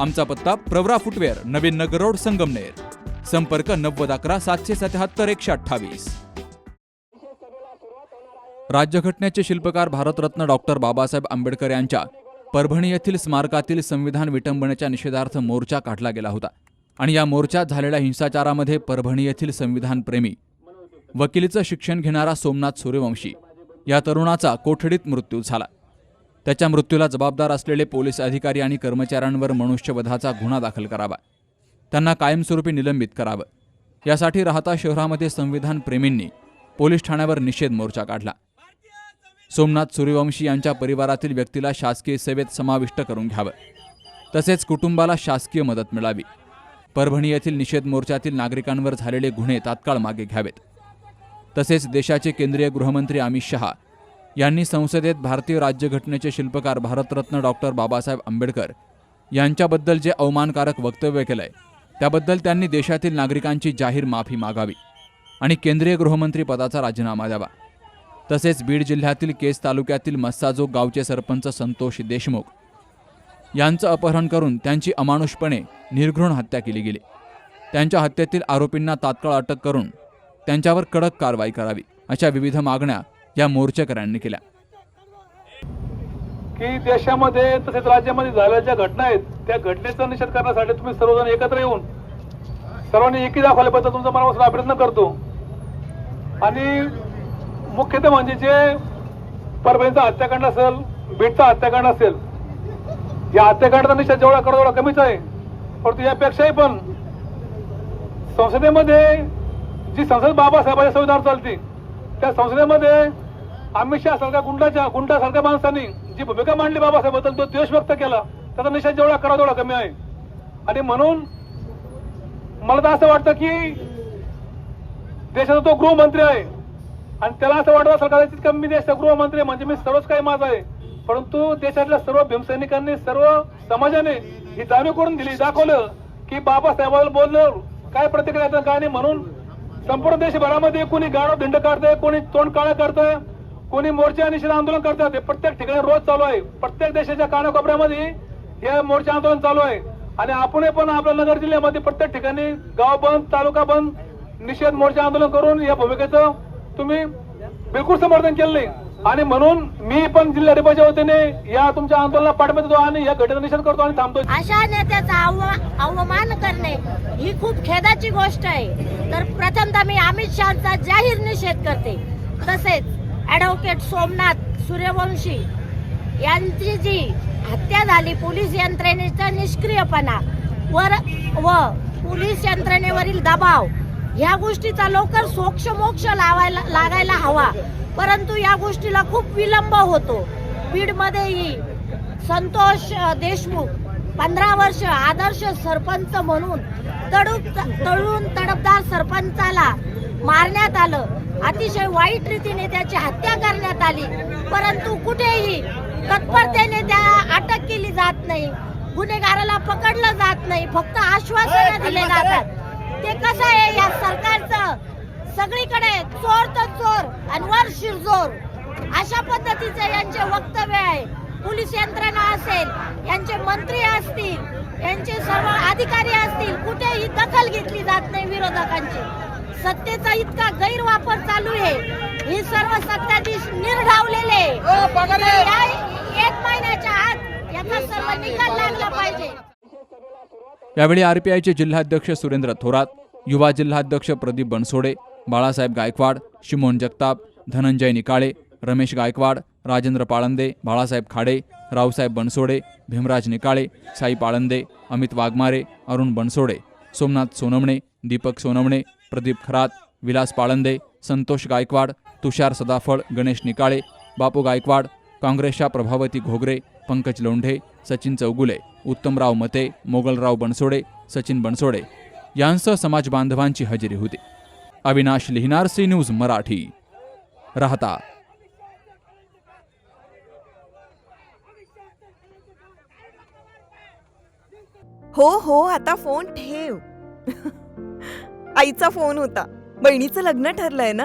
आमचा पत्ता Pravara footwear Navin Nagar road Sangamner. संपर्क नव्वद अकरा सातशे सत्याहत्तर एकशे अठ्ठावीस. राज्यघटनेचे शिल्पकार भारतरत्न डॉक्टर बाबासाहेब आंबेडकर यांच्या परभणी येथील स्मारकातील संविधान विटंबनेच्या निषेधार्थ मोर्चा काढला गेला होता आणि या मोर्चात झालेल्या हिंसाचारामध्ये परभणी येथील संविधानप्रेमी वकिलीचं शिक्षण घेणारा सोमनाथ सूर्यवंशी या तरुणाचा कोठडीत मृत्यू झाला. त्याच्या मृत्यूला जबाबदार असलेले पोलीस अधिकारी आणि कर्मचाऱ्यांवर मनुष्यवधाचा गुन्हा दाखल करावा. त्यांना कायमस्वरूपी निलंबित करावं. यासाठी राहता शहरामध्ये संविधान प्रेमींनी पोलीस ठाण्यावर निषेध मोर्चा काढला. सोमनाथ सूर्यवंशी यांच्या परिवारातील व्यक्तीला शासकीय सेवेत समाविष्ट करून घ्यावं. तसेच कुटुंबाला शासकीय मदत मिळावी. परभणी येथील निषेध मोर्चातील नागरिकांवर झालेले गुन्हे तात्काळ मागे घ्यावेत. तसेच देशाचे केंद्रीय गृहमंत्री अमित शहा यांनी संसदेत भारतीय राज्यघटनेचे शिल्पकार भारतरत्न डॉक्टर बाबासाहेब आंबेडकर यांच्याबद्दल जे अवमानकारक वक्तव्य केलंय त्याबद्दल त्यांनी देशातील नागरिकांची जाहीर माफी मागावी आणि केंद्रीय गृहमंत्री पदाचा राजीनामा द्यावा. तसेच बीड जिल्ह्यातील केस तालुक्यातील मस्साजोग गावचे सरपंच संतोष देशमुख यांचं अपहरण करून त्यांची अमानुषपणे निर्घृण हत्या केली गेली. त्यांच्या हत्येतील आरोपींना तात्काळ अटक करून त्यांच्यावर कडक कारवाई करावी अशा विविध मागण्या या मोर्चेकऱ्यांनी केल्या. की देशामध्ये तसेच राज्यामध्ये झालेल्या ज्या घटना आहेत त्या घटनेचा निषेध करण्यासाठी तुम्ही सर्वजण एकत्र येऊन सर्वांनी एकी दाखवल्याबद्दल तुमचा मनापासून अभिनंदन करतो. आणि मुख्यतः म्हणजे जे परभणीचा हत्याकांड असेल बीडचा हत्याकांड असेल या हत्याकांडाचा निषेध जेवढा करतो तेवढा कमीच आहे परंतु यापेक्षाही पण संसदेमध्ये जी संसद बाबासाहेबांच्या संविधान चालते त्या संसदेमध्ये अमित शहा सारख्या गुंडाच्या गुंडासारख्या माणसांनी जी भूमिका मांडली बाबासाहेबद्दल तो द्वेष व्यक्त केला त्याचा निषेध जेवढा करा तेवढा कमी आहे. आणि म्हणून मला तर असं वाटतं की देशाचा तो गृहमंत्री आहे. आणि त्याला असं वाटतं सरकार कदाचित मी देशाचा गृहमंत्री म्हणजे मी सर्वच काही माझा आहे. परंतु देशातल्या सर्व भीमसैनिकांनी सर्व समाजाने ही जाणीव करून दिली दाखवलं की बाबासाहेबांना बोललं काय प्रतिक्रिया काय नाही म्हणून संपूर्ण देशभरामध्ये कोणी गाडो धिंड काढतंय कोणी तोंड काळं करतंय कोणी मोर्चा निषेध आंदोलन करतात हे प्रत्येक ठिकाणी रोज चालू आहे. प्रत्येक देशाच्या कानाकोपऱ्यामध्ये हे मोर्चा आंदोलन चालू आहे. आणि आपण पण आपल्या नगर जिल्ह्यामध्ये प्रत्येक ठिकाणी गाव बंद तालुका बंद निषेध मोर्चा आंदोलन करून या भूमिकेचं तुम्ही बिलकुल समर्थन केलं नाही. आणि म्हणून मी पण जिल्हाधिकाऱ्याच्या वतीने या तुमच्या आंदोलनाला पाठिंबा देतो आणि या घटना निषेध करतो आणि थांबतो अशा नेत्याचा अवमान करणे ही खूप खेदाची गोष्ट आहे. तर प्रथमतः मी अमित शहाचा जाहीर निषेध करते. तसेच ऍडव्होकेट सोमनाथ सूर्यवंशी यांची जी हत्या झाली पोलीस यंत्रणेचा निष्क्रियपणा वर व पोलीस यंत्रणेवरील दबाव ह्या गोष्टीचा लवकर सोक्ष मोक्ष लावायला लागायला हवा. परंतु या गोष्टीला खूप विलंब होतो. बीडमध्येही संतोष देशमुख पंधरा वर्ष आदर्श सरपंच म्हणून तडूप तळून तडपदार सरपंचाला मारण्यात आलं. अतिशय वाईट रीतीने त्याची हत्या करण्यात आली. परंतु कुठेही तत्परतेने त्याला अटक केली जात नाही. गुन्हेगाराला पकडलं जात नाही. फक्त आश्वासनं दिले जातात. ते कसं आहे या सरकारचं? सगळीकडे चोर तर चोर आणि वर शिरजोर अशा पद्धतीचे यांचे वक्तव्य आहे. पोलीस यंत्रणा असेल यांचे मंत्री असतील यांचे सर्व अधिकारी असतील कुठेही दखल घेतली जात नाही विरोधकांची. सत्तेचा इतका गैरवापर चालू आहे. हे सर्व सत्ताधीश या एक महिन्याच्या आत याचा सर्व निकाल लागला पाहिजे. यावेळी आरपीआयचे जिल्हाध्यक्ष सुरेंद्र थोरात युवा जिल्हाध्यक्ष प्रदीप बनसोडे बाळासाहेब गायकवाड शिमोन जगताप धनंजय निकाळे रमेश गायकवाड राजेंद्र पाळंदे बाळासाहेब खाडे रावसाहेब बनसोडे भीमराज निकाळे साई पाळंदे अमित वाघमारे अरुण बनसोडे सोमनाथ सोनवणे दीपक सोनवणे प्रदीप खरात विलास पाळंदे संतोष गायकवाड तुषार सदाफळ गणेश निकाळे बापू गायकवाड काँग्रेसच्या प्रभावती घोगरे पंकज लोंढे सचिन चौगुले उत्तमराव मते मोगलराव बनसोडे सचिन बनसोडे यांसह समाज बांधवांची हजेरी होती. अविनाश लिहिणार सी न्यूज मराठी. राहता. हो हो आता फोन ठेव. आईचा फोन होता. बहिणीचं लग्न ठरलंय ना?